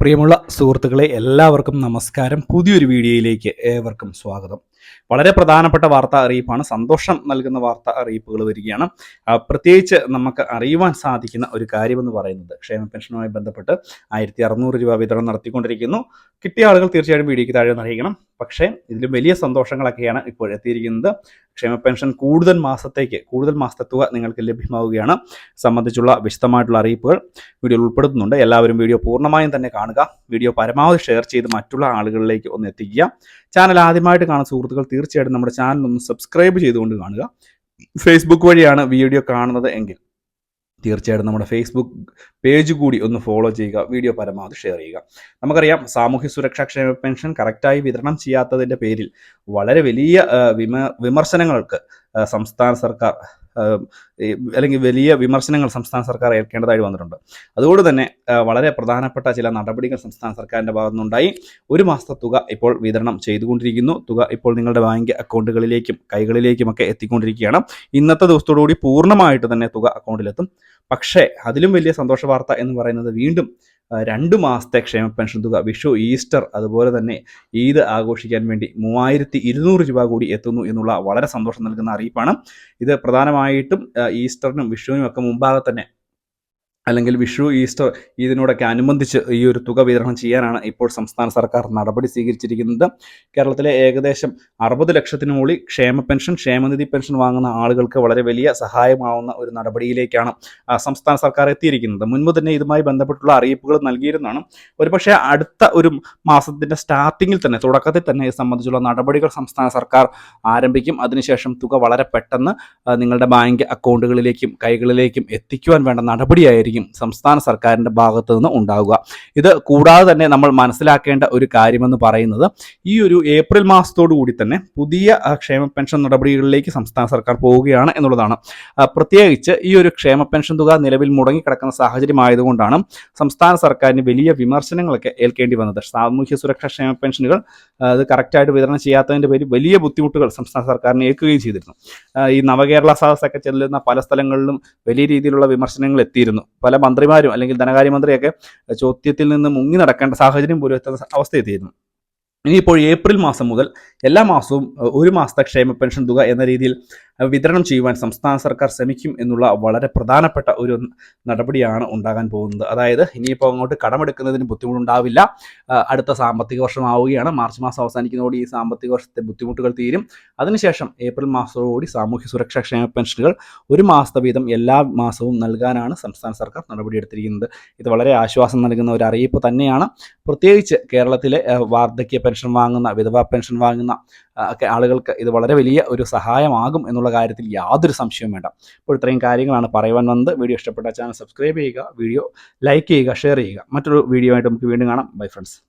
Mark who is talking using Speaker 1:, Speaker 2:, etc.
Speaker 1: പ്രിയമുള്ള സുഹൃത്തുക്കളെ എല്ലാവർക്കും നമസ്കാരം. പുതിയൊരു വീഡിയോയിലേക്ക് ഏവർക്കും സ്വാഗതം. വളരെ പ്രധാനപ്പെട്ട വാർത്താ അറിയിപ്പാണ്. സന്തോഷം നൽകുന്ന വാർത്താ അറിയിപ്പുകൾ വരികയാണ്. പ്രത്യേകിച്ച് നമുക്ക് അറിയുവാൻ സാധിക്കുന്ന ഒരു കാര്യമെന്ന് പറയുന്നത് ക്ഷേമ പെൻഷനുമായി ബന്ധപ്പെട്ട് ആയിരത്തി അറുന്നൂറ് രൂപ വിതരണം നടത്തിക്കൊണ്ടിരിക്കുന്നു. കിട്ടിയ ആളുകൾ തീർച്ചയായും വീഡിയോയ്ക്ക് താഴെ അറിയിക്കണം. പക്ഷേ ഇതിലും വലിയ സന്തോഷങ്ങളൊക്കെയാണ് ഇപ്പോൾ എത്തിയിരിക്കുന്നത്. ക്ഷേമ പെൻഷൻ കൂടുതൽ മാസത്തേക്ക് കൂടുതൽ മാസത്തെ തുക നിങ്ങൾക്ക് ലഭ്യമാവുകയാണ്. സംബന്ധിച്ചുള്ള വിശദമായിട്ടുള്ള അറിയിപ്പുകൾ വീഡിയോയിൽ ഉൾപ്പെടുത്തുന്നുണ്ട്. എല്ലാവരും വീഡിയോ പൂർണമായും തന്നെ കാണുക. വീഡിയോ പരമാവധി ഷെയർ ചെയ്ത് മറ്റുള്ള ആളുകളിലേക്ക് ഒന്ന് എത്തിക്കുക. ചാനൽ ആദ്യമായിട്ട് കാണുന്ന സുഹൃത്തുക്കൾ തീർച്ചയായിട്ടും നമ്മുടെ ചാനൽ ഒന്ന് സബ്സ്ക്രൈബ് ചെയ്തുകൊണ്ട് കാണുക. ഫേസ്ബുക്ക് വഴിയാണ് വീഡിയോ കാണുന്നത് എങ്കിൽ തീർച്ചയായിട്ടും നമ്മുടെ ഫേസ്ബുക്ക് പേജ് കൂടി ഒന്ന് ഫോളോ ചെയ്യുക വീഡിയോ പരമാവധി ഷെയർ ചെയ്യുക. നമുക്കറിയാം സാമൂഹ്യ സുരക്ഷാ ക്ഷേമ പെൻഷൻ കറക്റ്റായി വിതരണം ചെയ്യാത്തതിന്റെ പേരിൽ വളരെ വലിയ വിമ വിമർശനങ്ങൾക്ക് സംസ്ഥാന സർക്കാർ അല്ലെങ്കിൽ വലിയ വിമർശനങ്ങൾ സംസ്ഥാന സർക്കാർ ഏൽക്കേണ്ടതായി വന്നിട്ടുണ്ട്. അതുകൊണ്ട് തന്നെ വളരെ പ്രധാനപ്പെട്ട ചില നടപടികൾ സംസ്ഥാന സർക്കാരിന്റെ ഭാഗത്തുനിന്നുണ്ടായി. ഒരു മാസത്തെ തുക ഇപ്പോൾ വിതരണം ചെയ്തുകൊണ്ടിരിക്കുന്നു. തുക ഇപ്പോൾ നിങ്ങളുടെ ബാങ്ക് അക്കൗണ്ടുകളിലേക്കും കൈകളിലേക്കുമൊക്കെ എത്തിക്കൊണ്ടിരിക്കുകയാണ്. ഇന്നത്തെ ദിവസത്തോടുകൂടി പൂർണമായിട്ട് തന്നെ തുക അക്കൗണ്ടിലെത്തും. പക്ഷേ അതിലും വലിയ സന്തോഷ വാർത്ത എന്ന് പറയുന്നത് വീണ്ടും രണ്ട് മാസത്തെ ക്ഷേമ പെൻഷൻ തുക വിഷു ഈസ്റ്റർ അതുപോലെ തന്നെ ഈദ് ആഘോഷിക്കാൻ വേണ്ടി മൂവായിരത്തി ഇരുന്നൂറ് രൂപ കൂടി എത്തുന്നു എന്നുള്ള വളരെ സന്തോഷം നൽകുന്ന അറിയിപ്പാണ്. ഇത് പ്രധാനമായിട്ടും ഈസ്റ്ററിനും വിഷുവിനും ഒക്കെ മുമ്പാകെ തന്നെ അല്ലെങ്കിൽ വിഷു ഈസ്റ്റർ ഇതിനോടൊക്കെ അനുബന്ധിച്ച് ഈ ഒരു തുക വിതരണം ചെയ്യാനാണ് ഇപ്പോൾ സംസ്ഥാന സർക്കാർ നടപടി സ്വീകരിച്ചിരിക്കുന്നത്. കേരളത്തിലെ ഏകദേശം അറുപത് ലക്ഷത്തിനുമൂളി ക്ഷേമ പെൻഷൻ ക്ഷേമനിധി പെൻഷൻ വാങ്ങുന്ന ആളുകൾക്ക് വളരെ വലിയ സഹായമാവുന്ന ഒരു നടപടിയിലേക്കാണ് സംസ്ഥാന സർക്കാർ എത്തിയിരിക്കുന്നത്. മുൻപ് തന്നെ ഇതുമായി ബന്ധപ്പെട്ടുള്ള അറിയിപ്പുകൾ നൽകിയിരുന്നതാണ്. ഒരുപക്ഷെ അടുത്ത ഒരു മാസത്തിന്റെ സ്റ്റാർട്ടിങ്ങിൽ തന്നെ തുടക്കത്തിൽ തന്നെ ഇത് സംബന്ധിച്ചുള്ള നടപടികൾ സംസ്ഥാന സർക്കാർ ആരംഭിക്കും. അതിനുശേഷം തുക വളരെ പെട്ടെന്ന് നിങ്ങളുടെ ബാങ്ക് അക്കൗണ്ടുകളിലേക്കും കൈകളിലേക്കും എത്തിക്കുവാൻ വേണ്ട നടപടിയായിരിക്കും സംസ്ഥാന സർക്കാരിന്റെ ഭാഗത്തു നിന്ന് ഉണ്ടാവുക. ഇത് കൂടാതെ തന്നെ നമ്മൾ മനസ്സിലാക്കേണ്ട ഒരു കാര്യമെന്ന് പറയുന്നത് ഈ ഒരു ഏപ്രിൽ കൂടി തന്നെ പുതിയ ക്ഷേമ പെൻഷൻ നടപടികളിലേക്ക് സംസ്ഥാന സർക്കാർ പോവുകയാണ് എന്നുള്ളതാണ്. പ്രത്യേകിച്ച് ഈ ഒരു ക്ഷേമ പെൻഷൻ തുക നിലവിൽ മുടങ്ങിക്കിടക്കുന്ന സാഹചര്യമായതുകൊണ്ടാണ് സംസ്ഥാന സർക്കാരിന് വലിയ വിമർശനങ്ങളൊക്കെ ഏൽക്കേണ്ടി വന്നത്. സാമൂഹ്യ സുരക്ഷാ ക്ഷേമ പെൻഷനുകൾ അത് കറക്റ്റായിട്ട് വിതരണം ചെയ്യാത്തതിന്റെ പേരിൽ വലിയ ബുദ്ധിമുട്ടുകൾ സംസ്ഥാന സർക്കാരിന് ഏൽക്കുകയും ചെയ്തിരുന്നു. ഈ നവകേരള സദസ്സൊക്കെ ചെല്ലുന്ന പല സ്ഥലങ്ങളിലും വലിയ രീതിയിലുള്ള വിമർശനങ്ങൾ എത്തിയിരുന്നു. പല മന്ത്രിമാരും അല്ലെങ്കിൽ ധനകാര്യമന്ത്രിയൊക്കെ ചോദ്യത്തിൽ നിന്ന് മുങ്ങി നടക്കേണ്ട സാഹചര്യം പോലും എത്തുന്ന അവസ്ഥ എത്തിയിരുന്നു. ഇനിയിപ്പോൾ ഏപ്രിൽ മാസം മുതൽ എല്ലാ മാസവും ഒരു മാസത്തെ ക്ഷേമ പെൻഷൻ തുക എന്ന രീതിയിൽ വിതരണം ചെയ്യുവാൻ സംസ്ഥാന സർക്കാർ ശ്രമിക്കും എന്നുള്ള വളരെ പ്രധാനപ്പെട്ട ഒരു നടപടിയാണ് ഉണ്ടാകാൻ പോകുന്നത്. അതായത് ഇനിയിപ്പോൾ അങ്ങോട്ട് കടമെടുക്കുന്നതിന് ബുദ്ധിമുട്ടുണ്ടാവില്ല. അടുത്ത സാമ്പത്തിക വർഷം ആവുകയാണ് മാർച്ച് മാസം അവസാനിക്കുന്നതോടെ ഈ സാമ്പത്തിക വർഷത്തെ ബുദ്ധിമുട്ടുകൾ തീരും. അതിനുശേഷം ഏപ്രിൽ മാസത്തോടുകൂടി സാമൂഹ്യ സുരക്ഷാ ക്ഷേമ പെൻഷനുകൾ ഒരു മാസത്തെ വീതം എല്ലാ മാസവും നൽകാനാണ് സംസ്ഥാന സർക്കാർ നടപടിയെടുത്തിരിക്കുന്നത്. ഇത് വളരെ ആശ്വാസം നൽകുന്ന ഒരു അറിയിപ്പ് തന്നെയാണ്. പ്രത്യേകിച്ച് കേരളത്തിലെ വാർദ്ധക്യ പെൻഷൻ വാങ്ങുന്ന വിധവാ പെൻഷൻ വാങ്ങുന്ന ഒക്കെ ആളുകൾക്ക് ഇത് വളരെ വലിയ ഒരു സഹായമാകും എന്നുള്ള കാര്യത്തിൽ യാതൊരു സംശയവും വേണ്ട. അപ്പോൾ ഇത്രയും കാര്യങ്ങളാണ് പറയുവാൻ വന്നത്. വീഡിയോ ഇഷ്ടപ്പെട്ട ചാനൽ സബ്സ്ക്രൈബ് ചെയ്യുക വീഡിയോ ലൈക്ക് ചെയ്യുക ഷെയർ ചെയ്യുക. മറ്റൊരു വീഡിയോ ആയിട്ട് നമുക്ക് വീണ്ടും കാണാം. Bye friends.